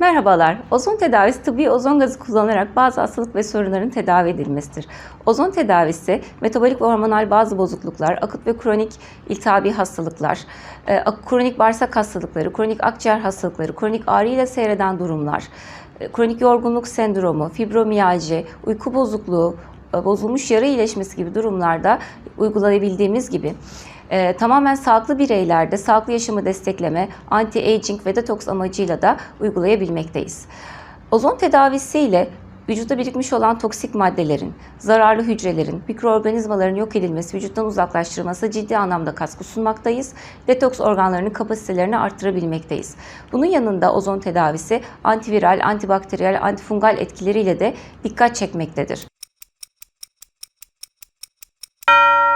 Merhabalar. Ozon tedavisi tıbbi ozon gazı kullanılarak bazı hastalık ve sorunların tedavi edilmesidir. Ozon tedavisi metabolik ve hormonal bazı bozukluklar, akut ve kronik iltihabi hastalıklar, e, kronik bağırsak hastalıkları, kronik akciğer hastalıkları, kronik ağrı ile seyreden durumlar, e, kronik yorgunluk sendromu, fibromiyalji, uyku bozukluğu, bozulmuş yara iyileşmesi gibi durumlarda uygulayabildiğimiz gibi e, tamamen sağlıklı bireylerde sağlıklı yaşamı destekleme, anti-aging ve detoks amacıyla da uygulayabilmekteyiz. Ozon tedavisiyle vücutta birikmiş olan toksik maddelerin, zararlı hücrelerin, mikroorganizmaların yok edilmesi, vücuttan uzaklaştırılması ciddi anlamda katkı sunmaktayız. Detoks organlarının kapasitelerini arttırabilmekteyiz. Bunun yanında ozon tedavisi antiviral, antibakteriyel, antifungal etkileriyle de dikkat çekmektedir. you